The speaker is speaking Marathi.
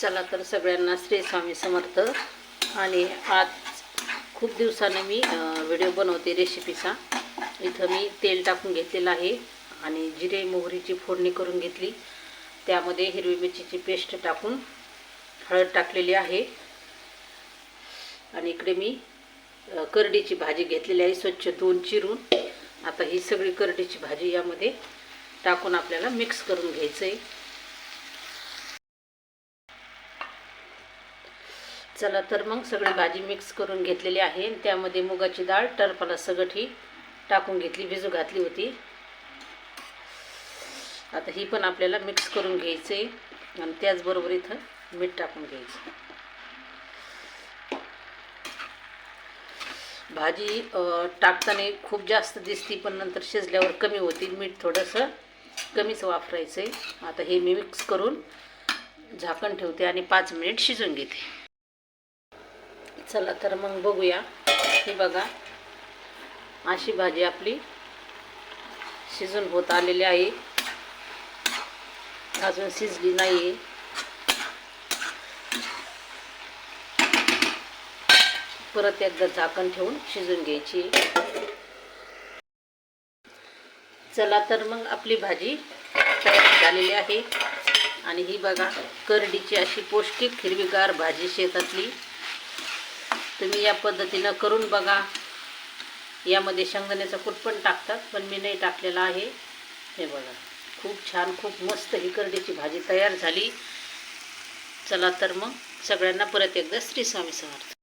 चला तर सगळ्यांना श्री स्वामी समर्थ. आणि आज खूप दिवसाने मी व्हिडिओ बनवते रेसिपीचा. इथं मी तेल टाकून घेतलेलं आहे आणि जिरे मोहरीची फोडणी करून घेतली. त्यामध्ये हिरवी मिरचीची पेस्ट टाकून हळद टाकलेली आहे. आणि इकडे मी करडीची भाजी घेतलेली आहे स्वच्छ दोन चिरून. आता ही सगळी करडीची भाजी यामध्ये टाकून आपल्याला मिक्स करून घ्यायचं आहे चला तर मग सगळी भाजी मिक्स करून घेतलेली आहे. आणि त्यामध्ये मुगाची डाळ टरफाला सगट ही टाकून घेतली भिजू घातली होती. आता ही पण आपल्याला मिक्स करून घ्यायचे आहे आणि त्याचबरोबर इथं मीठ टाकून घ्यायचं. भाजी टाकताना खूप जास्त दिसती पण नंतर शिजल्यावर कमी होती. मीठ थोडंसं कमीच वापरायचं आहे आता हे मी मिक्स करून झाकण ठेवते आणि पाच मिनिट शिजून घेते. चला तर मग बघूया. ही बघा. अशी भाजी आपली शिजून होत आलेली आहे. अजून शिजली नाही आहे परत एकदा झाकण ठेवून शिजून घ्यायची. चला तर मग आपली भाजी तयार झालेली आहे. आणि ही बघा करडीची अशी पौष्टिक हिरवीगार भाजी शेतातली. तुम्ही या पद्धतीनं करून बघा. यामध्ये शेंगदाण्याचा कूट पण टाकतात पण मी नाही टाकलेला आहे. हे बघा खूप छान खूप मस्त ही करडीची भाजी तयार झाली. चला तर मग सगळ्यांना परत एकदा श्री स्वामी समर्थ.